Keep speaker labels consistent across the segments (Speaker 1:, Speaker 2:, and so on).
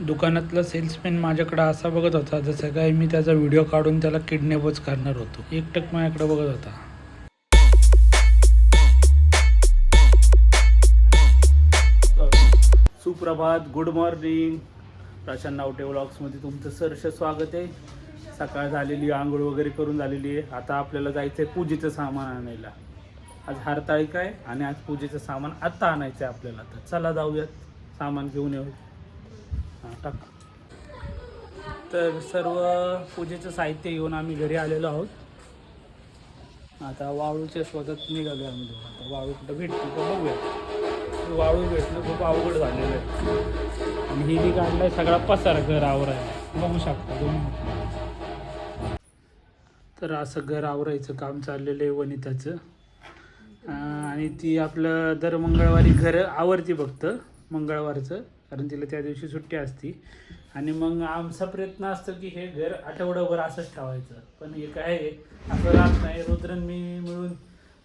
Speaker 1: दुकानातला सेल्समॅन माझ्याकडे असा बघत होता जसं काय मी त्याचा व्हिडिओ काढून त्याला किडनॅपच करणार होतो. एकटक माझ्याकडे बघत होता. सुप्रभात गुड मॉर्निंग प्रशांत नावटे व्लॉग्समध्ये तुमचं सरस स्वागत आहे. सकाळ झालेली आंघोळ वगैरे करून झालेली आहे. आता आपल्याला जायचं आहे पूजेचं सामान आणायला. आज हरताळिका आहे आणि आज पूजेचं सामान आत्ता आणायचं आहे आपल्याला. तर चला जाऊयात. सामान घेऊन येऊ. टाक. तर सर्व पूजेचं साहित्य घेऊन आम्ही घरी आलेलो आहोत. आता वाळूच्या शोधात निघालो आम्ही आता वाळू कुठं भेटतो तर बघूया. वाळू भेटणं खूप अवघड झालेलं आहे. आणि हिने काढलाय सगळा पसार घर आवरायला. बघू शकता दोन तर असं घर आवरायचं काम चाललेलं आहे वनिताचं. आणि ती आपलं दर मंगळवारी घर आवरती फक्त. मंगळवारचं. कारण तिला त्या दिवशी सुट्टी असती. आणि मग आमचा प्रयत्न असतो की हे घर आठवड्याभर असंच ठेवायचं. पण हे काय आहे असं राहत नाही. रुद्रन मी मिळून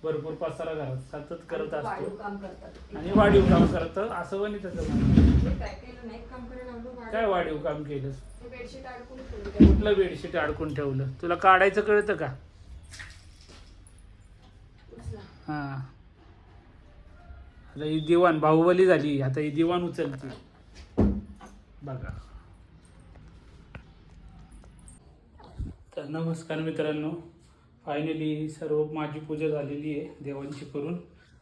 Speaker 1: भरपूर पसारा घरात सतत करत असतो. आणि वाढीव काम करतं. असं वनिताचं म्हणणं.
Speaker 2: ते काय केलं
Speaker 1: वाढीव काम केलंस?
Speaker 2: ते बेडशीट अडकून ठेवलं.
Speaker 1: कुठलं बेडशीट अडकून ठेवलं? तुला काढायचं कळतं का. हां. आता ही दिवाण बाहुबली झाली. आता ही दिवाण उचलते. बघा. तर नमस्कार मित्रांनो. फायनली सर्व माझी पूजा झालेली आहे देवांची करून.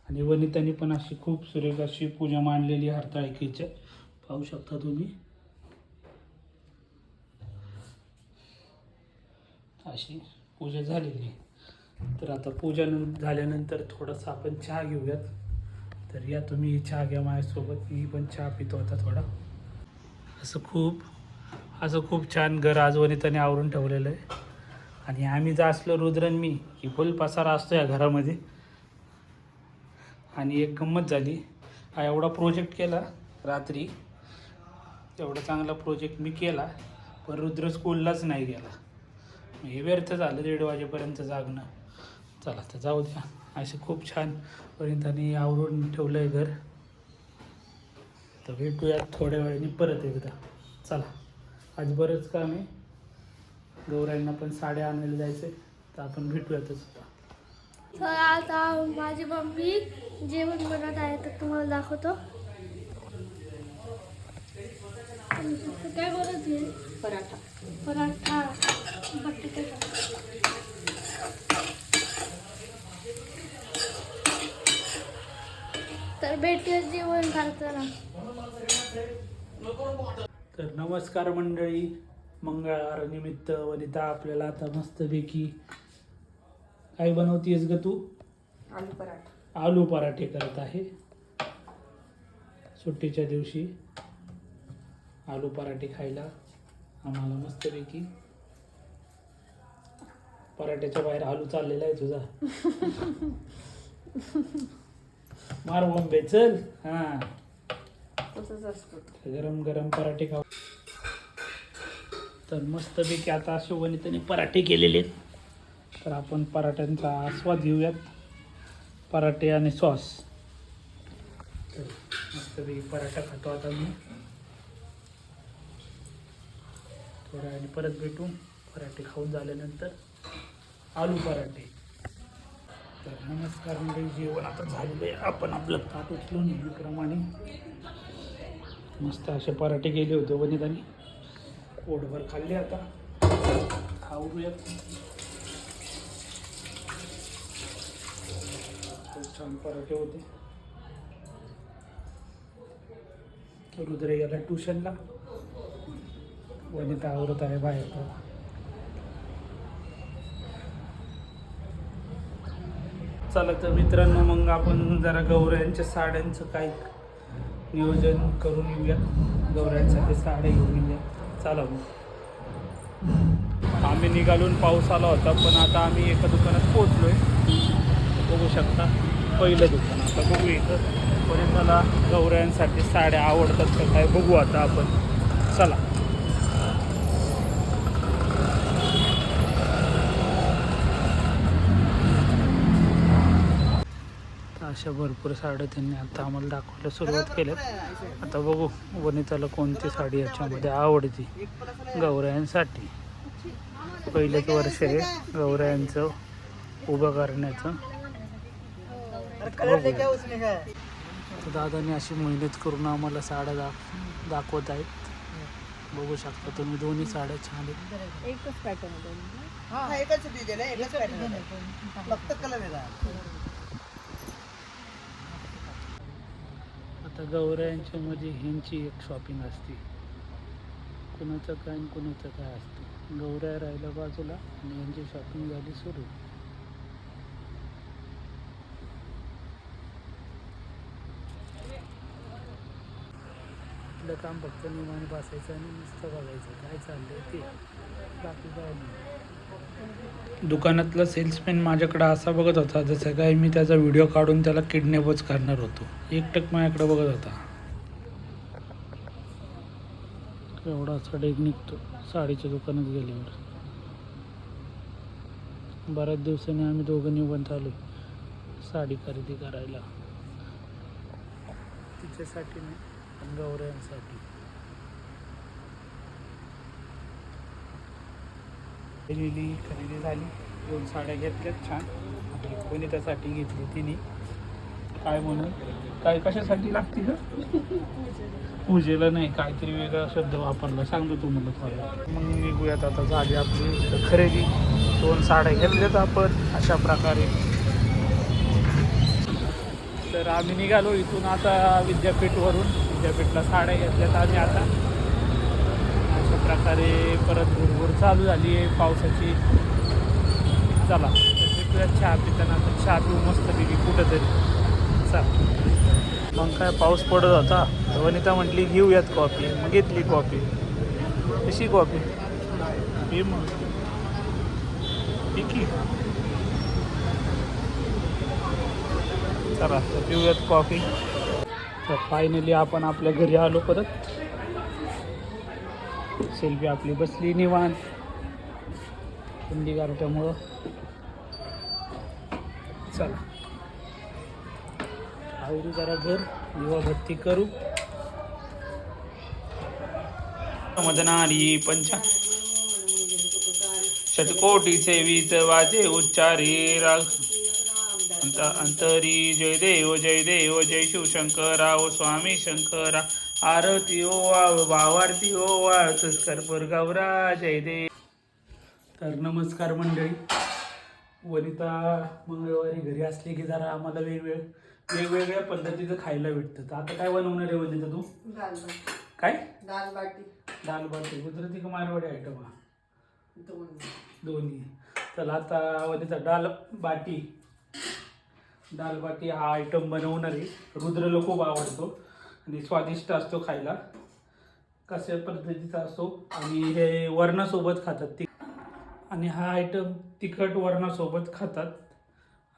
Speaker 1: आणि वनितांनी पण अशी खूप सुरेख अशी पूजा मांडलेली आहे हरताळकीच्या पाहू शकता तुम्ही. अशी पूजा झालेली आहे. तर आता पूजा झाल्यानंतर थोडासा आपण चहा घेऊयात. तर या तुम्ही ही चहा घ्या माझ्यासोबत. मी पण चहा पितो आता थोडा. असं खूप असं खूप छान घर आज वनिताने आवरून ठेवलेलं आहे. आणि आम्ही जर असलो रुद्रन मी की फुल पसारा असतो या घरामध्ये. आणि एक गंमत झाली. हा एवढा प्रोजेक्ट केला रात्री. एवढा चांगला प्रोजेक्ट मी केला पण रुद्र स्कूललाच नाही गेला. हे व्यर्थ झालं दीड वाजेपर्यंत जागणं. चला तर जाऊ द्या. असे खूप छान पर्यंत आवरून ठेवलं आहे घर. तर भेटूयात थोड्या वेळाने परत एकदा. चला. आज बरंच काम आहे. गौराईंना पण साड्या आणायला जायचं आहे तर आपण भेटूयातच आता.
Speaker 3: तर आता माझी मम्मी जेवण बनवत आहे तर तुम्हाला दाखवतो. काय बनवत आहे?
Speaker 2: पराठा.
Speaker 3: पराठा. बटाट्याचा तर भेटूया जेवण करताना
Speaker 1: तर नमस्कार मंडळी मंगळवार निमित्त वनिता आपल्याला आता मस्तपैकी काय बनवतीयस ग तू?
Speaker 2: आलू पराठा.
Speaker 1: आलू पराठे करत आहे. सुट्टीच्या दिवशी आलू पराठे खायला आम्हाला मस्तपैकी पराठ्याच्या बाहेर आलू चाललेला आहे तुझा. मार बॉम्बे चल. हां.
Speaker 2: तसंच असतो.
Speaker 1: गरम गरम पराठे खाऊ. तर मस्तपैकी आता असे पराठे केलेले आहेत. तर आपण पराठ्यांचा आस्वाद घेऊयात. पराठे आणि सॉस. तर मस्तपैकी पराठा खातो आता मी. थोड्या आणि परत भेटू पराठे खाऊन झाल्यानंतर आलू पराठे. तर नमस्कार म्हणजे जेवण आता झालेलं आहे. आपण आपलं ताट उचलून नेहमीप्रमाणे मस्त असे पराठे केले होते हो वनितानी. पोटभर खाल्ले आता. खाऊयात खूप छान पराठे होते. रुद्र गेला ट्युशनला. वनिता आवरत आहे बाहेर चला तर मित्रांनो मग आपण जरा गौऱ्यांच्या साड्यांचं काही नियोजन करून येऊया गौऱ्यांसाठी साड्या घेऊन येऊया चला मग. आम्ही निघालून पाऊस आला होता पण आता आम्ही एका दुकानात पोहोचलो आहे बघू शकता. पहिलं दुकान. आता बघू इथं. परत मला गौऱ्यांसाठी साड्या आवडतात का काय बघू आता आपण. चला. अशा भरपूर साड्या त्यांनी आता आम्हाला दाखवायला सुरुवात केल्यात. आता बघू वनिताला कोणती साडी याच्यामध्ये आवडती. गौरायांसाठी पहिलेच वर्ष आहे गौरायांचं उभं करण्याचं. तर दादाने अशी मेहनत करून आम्हाला साड्या दाख दाखवत आहेत. बघू शकता तुम्ही दोन्ही साड्या छान आहेत.
Speaker 2: एकच पॅटर्न होतं
Speaker 4: हा एकच डिझाईन आहे एकच पॅटर्न आहे. फक्त कलर वेगळा
Speaker 1: आता गौरायांच्या मध्ये ह्यांची एक शॉपिंग असते. कुणाचं काय आणि कुणाचं काय असते. गौराया राहिल्या बाजूला आणि यांची शॉपिंग झाली सुरू. आपलं काम फक्त निमाने बसायचं आणि नुसतं बघायचं. काय चाललंय ते? बाकी काय नाही. दुकानातला सेल्समॅन माझ्याकडं असा बघत होता जसं काय मी त्याचा व्हिडिओ काढून त्याला किडनॅपच करणार होतो. एकटक माझ्याकडे बघत होता. एवढा असा डेग निघतो. साडीच्या दुकानात गेल्यावर. बऱ्याच दिवसांनी आम्ही दोघं निवंत आलो साडी खरेदी करायला. तिच्यासाठी नाही गौऱ्यांसाठी. पहिली खरेदी झाली. दोन साड्या घेतल्यात छान. कोणी त्यासाठी घेतली तिने. काय म्हणून? काय कशासाठी लागते का पूजेला नाही काहीतरी वेगळा शब्द वापरला. सांगतो तुम्हाला थोडा. मग निघूयात आता झाली आपली खरेदी. दोन साड्या घेतल्यात आपण. अशा प्रकारे. तर आम्ही निघालो इथून आता विद्यापीठवरून. विद्यापीठला साड्या घेतल्यात आम्ही आता. प्रकारे परत भुरभुर चालू झाली आहे पावसाची. चला तर भेटूया चहा पिताना. तर चहा पिऊ मस्तपैकी कुठंतरी. चला. मग काय पाऊस पडत होता. वनिता म्हटली घेऊयात कॉफी. मग घेतली कॉफी. कशी कॉफी? पी मग. ठीक चला पिऊयात कॉफी. तर फायनली आपण आपल्या घरी आलो परत. सेल्फी आपली बसली निवांत. थंडी गारट्यामुळं चला. आवरू जरा घर दिवाबत्ती करू. मदनारी पंचा. शतकोटी सेवित वाजे उच्चारी राग. अंतरी जय देव जय देव जय शिवशंकरा ओ स्वामी शंकरा. आरती ओ वाव भावारती ओ वाळ कर्पूर गौरा जय देव. तर नमस्कार मंडळी. वनिता मंगळवारी घरी असली की जरा आम्हाला वेगवेग वेगवेगळ्या पद्धतीचं खायला भेटतं. तर आता काय बनवणार आहे वनिता तू?
Speaker 2: दाल बाटी
Speaker 1: काय?
Speaker 2: दाल बाटी
Speaker 1: दाल बाटी गुजराती का मारवाडी आयटम हा?
Speaker 2: दोन
Speaker 1: दोन्ही. चला आता वनिता डाल बाटी दाल बाटी हा आयटम बनवणार आहे. रुद्रला खूप आवडतो. आणि स्वादिष्ट असतो खायला. कशा पद्धतीचा असतो आणि हे वरणासोबत खातात ती. आणि हा आयटम तिखट वरणासोबत खातात.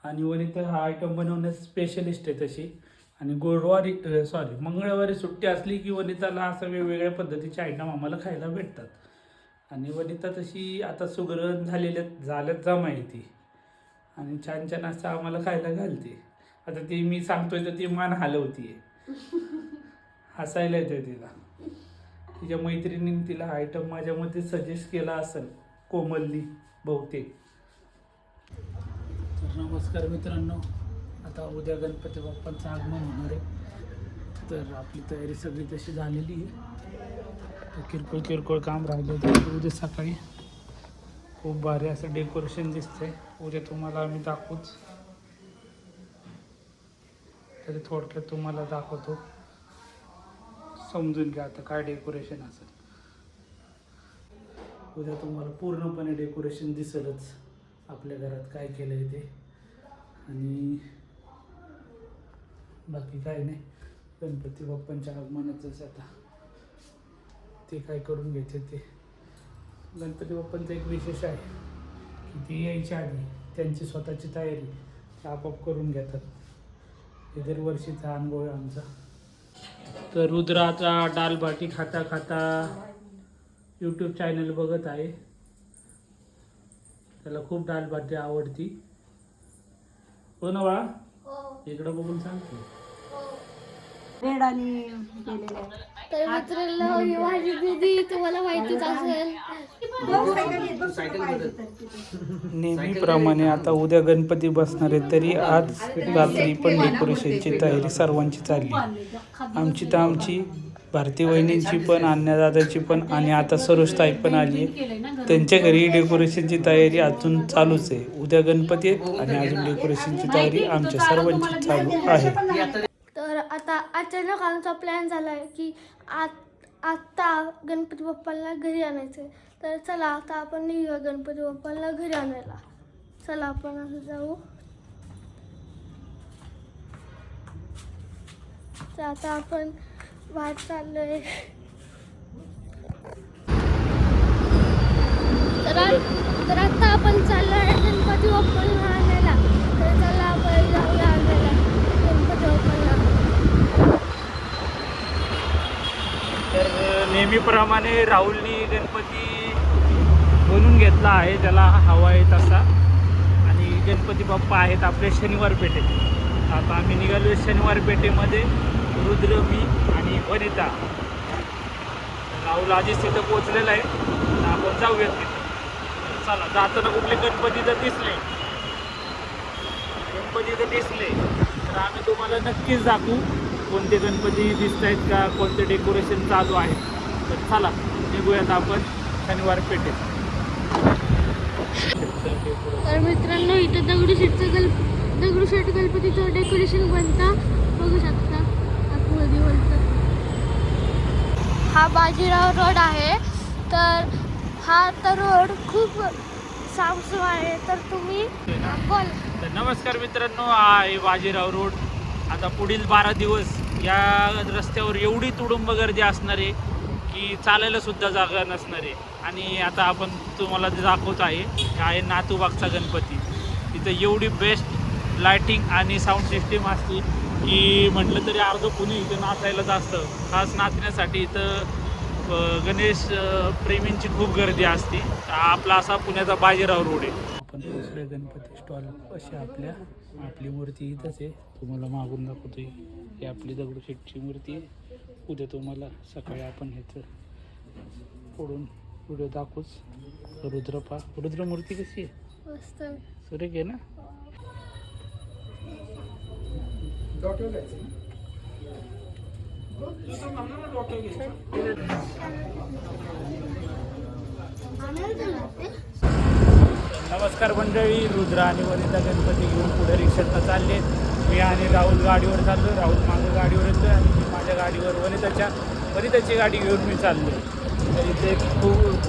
Speaker 1: आणि वनिता हा आयटम बनवण्यास स्पेशलिस्ट आहे तशी. आणि गुरुवारी सॉरी मंगळवारी सुट्टी असली की वनिताला असं वेगवेगळ्या पद्धतीचे आयटम आम्हाला खायला भेटतात. आणि वनिता तशी आता सुग्रहण झालेल्या झाल्यात जमा ती आणि छान छान असं आम्हाला खायला घालते. आता ती मी सांगतोय तर ती मान हलवतीये. हसायला येते तिला. तिच्या मैत्रिणीने तिला आयटम माझ्यामध्ये सजेस्ट केला असेल कोमलनी बहुतेक. तर नमस्कार मित्रांनो आता उद्या गणपती बाप्पांचं आगमन होणार आहे. तर आपली तयारी सगळी तशी झालेली आहे. किरकोळ किरकोळ काम राहिलं तर उद्या सकाळी खूप भारी असं डेकोरेशन दिसतंय. उद्या तुम्हाला आम्ही दाखवूच. तरी थोडक्यात तुम्हाला दाखवतो. समजून घ्या आता काय डेकोरेशन असेल. उद्या तुम्हाला पूर्णपणे डेकोरेशन दिसेलच आपल्या घरात काय केलं आहे ते. आणि बाकी काय नाही. गणपती बाप्पांच्या आगमनाचंच आता. ते काय करून घ्यायचे ते. गणपती बाप्पांचं एक विशेष आहे की ते यायच्या आधी त्यांची स्वतःची तयारी ते आपोआप करून घेतात. हे दरवर्षीचा अनुभव आहे आमचा. तर रुद्राचा डाल बाटी खाता खाता यूट्यूब चॅनल बघत आहे. त्याला खूप डाल बाटी आवडती. हो ना बाळा
Speaker 3: हो.
Speaker 1: इकडं बघून सांगते
Speaker 4: रेड आणि
Speaker 3: तर मित्रांनो ही माझी दीदी तुम्हाला माहितीच असेल.
Speaker 1: नेहमीप्रमाणे आता उद्या गणपती बसणार आहे तरी आज रात्री पण डेकोरेशनची तयारी सर्वांची चालली. आमची तर आमची भारती वहिनींची पण अन्नदादाची पण आणि आता सरोज ताई पण आली आहे. त्यांच्या घरी डेकोरेशनची तयारी अजून चालूच आहे. उद्या गणपती आहेत आणि अजून डेकोरेशनची तयारी आमच्या सर्वांची चालू आहे.
Speaker 3: आता अचानक आमचा प्लॅन झाला आहे की आत आत्ता गणपती बाप्पाला घरी आणायचं तर चला आता आपण निघूया गणपती बाप्पाला घरी आणायला. चला आपण असं जाऊ. तर आता आपण बाहेर चाललोय. तर तर आता आपण चाललोय गणपती बाप्पाला आणायला तर चला आपण जाऊया आणायला गणपती बाप्पाला
Speaker 1: तर नेहमीप्रमाणे राहुलनी गणपती बनवून घेतला आहे त्याला हवा आहे तसा. आणि गणपती बाप्पा आहेत आपले शनिवार पेठेत आता आम्ही निघालो शनिवार पेठेमध्ये रुद्र मी आणि वनिता. राहुल आधीच तिथं पोचलेला आहे. तर आपण जाऊयात तिथे. चला जाताना कुठले गणपती जर दिसले. गणपती जर दिसले. तर आम्ही तुम्हाला नक्कीच दाखवू कोणते गणपती दिसत आहेत का कोणते डेकोरेशन चालू आहे. तर चला निघूयात आपण शनिवार पेठेत.
Speaker 3: तर मित्रांनो इथं दगडूशेठचं गल दगडूशेठ गणपतीचं डेकोरेशन बनता. बघू शकता आतमध्ये बनतं. हा बाजीराव रोड आहे. तर हा तर रोड खूप सामसूम आहे. तर तुम्ही बोल.
Speaker 1: तर नमस्कार मित्रांनो हा आहे बाजीराव रोड. आता पुढील बारा दिवस या रस्त्यावर एवढी तुडुंब गर्दी असणार आहे. की चालायला सुद्धा जागा नसणार आहे. आणि आता आपण तुम्हाला दाखवत आहे आहे नातूबागचा गणपती. तिथं एवढी बेस्ट लायटिंग आणि साऊंड सिस्टीम असते की म्हटलं तरी अर्ध पुणे इथं नाचायला असतं. खास नाचण्यासाठी इथं गणेश प्रेमींची खूप गर्दी असते. आपला असा पुण्याचा बाजीराव रोड आहे. आपण दुसऱ्या गणपती स्टॉल अशी आपल्या आपली मूर्ती इथंच आहे. तुम्हाला मागून दाखवतोय. ही आपली दगडूशेठची मूर्ती आहे. उद्या तुम्हाला सकाळी आपण ह्याचं पुढून व्हिडिओ दाखवूच. रुद्रपा रुद्र मूर्ती कशी आहे? सुरेख आहे ना? नमस्कार मंडळी रुद्र आणि वनिता गणपती घेऊन पुढे रिक्षातनं चालले मी आणि राहुल गाडीवर चाललो राहुल मागं गाडीवर येतो आणि माझ्या गाडीवर वनिताच्या वनिताची गाडी घेऊन मी चाललो तर इथे खूप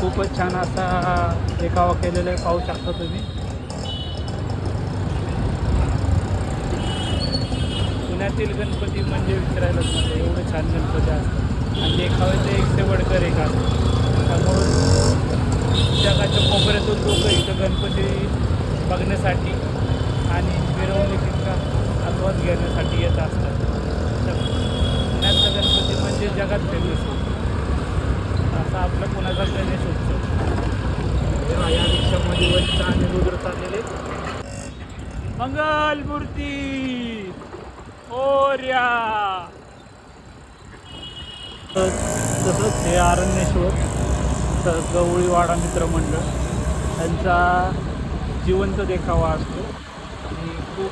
Speaker 1: खूपच छान असा देखावा केलेला आहे पाहू शकता तुम्ही. पुण्यातील गणपती म्हणजे विचारायलाच नको एवढे छान गणपती असतात. आणि देखाव्याचं एक से वडकर एक असतं त्यामुळं जगाच्या कोपऱ्यातून लोक इथं गणपती बघण्यासाठी आणि मिरवणुकीचा आस्वाद घेण्यासाठी येत असतात. म्हणजे जगात फेमस असा आपला पुण्याचा गणेश उत्सव तेव्हा या रिक्षामध्ये वंच आणि रुद्र चाललेले. मंगल मूर्ती! ओर्या! तसंच हे आरण्येश्वर तर गवळीवाडा मित्रमंडळ त्यांचा जिवंत देखावा असतो. आणि खूप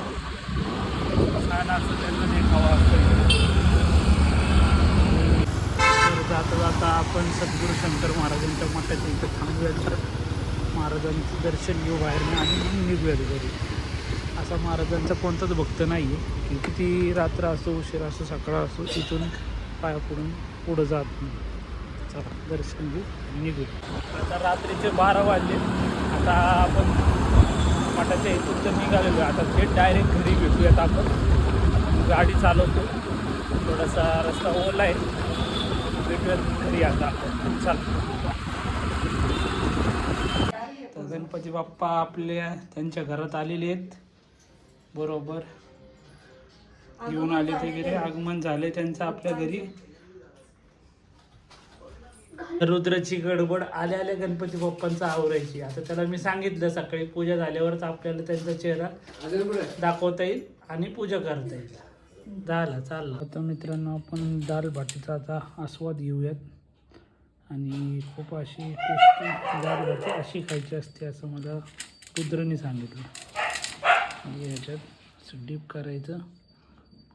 Speaker 1: छान असं त्यांचा देखावा असतो इकडे. तर जाता जाता आपण सद्गुरू शंकर महाराजांच्या मठाच्या इथं थांबूया तर महाराजांचं दर्शन घेऊ बाहेर आणि मग निघूयात घरी. असा महाराजांचा कोणताच भक्त नाही आहे की किती रात्र असो उशीर असो सकाळ असो तिथून पाया पडून पुढं जात नाही. चला दर्शन घेऊ आणि निघू आता रात्रीचे बारा वाजले. आता आपण मठाच्या इथून तर निघालेलो आहे. आता थेट डायरेक्ट घरी भेटूयात आपण. गाडी चालवतो. थोडासा रस्ता ओला आहे. भेटूयात घरी आता आपण चला तर गणपती बाप्पा आपल्या त्यांच्या घरात आलेले आहेत. बरोबर. येऊन आले ते घरी आगमन झाले त्यांचं आपल्या घरी. रुद्राची गडबड आल्या आल्या गणपती बाप्पांचा आवरायची. आता त्याला मी सांगितलं सकाळी पूजा झाल्यावरच आपल्याला त्यांचा चेहरा दाखवता येईल आणि पूजा करता येईल. झाला चालला. आता मित्रांनो आपण दाल भाटीचा आता आस्वाद घेऊयात. आणि खूप अशी टेस्टी दाल भाटी अशी खायची असते असं मला रुद्रने सांगितलं. याच्यात ह्याच्यात असं डीप करायचं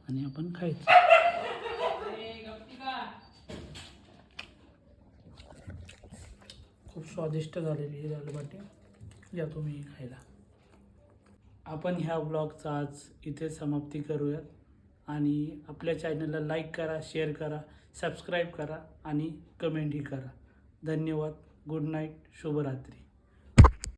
Speaker 1: आणि आपण खायचं. खूप स्वादिष्ट झालेली ही दालबाटी. या तुम्ही खायला. आपण ह्या ब्लॉगचा आज इथे समाप्ती करूयात. आणि आपल्या चॅनलला लाईक करा शेअर करा सबस्क्राईब करा आणि कमेंटही करा. धन्यवाद. गुड नाईट शुभरात्री.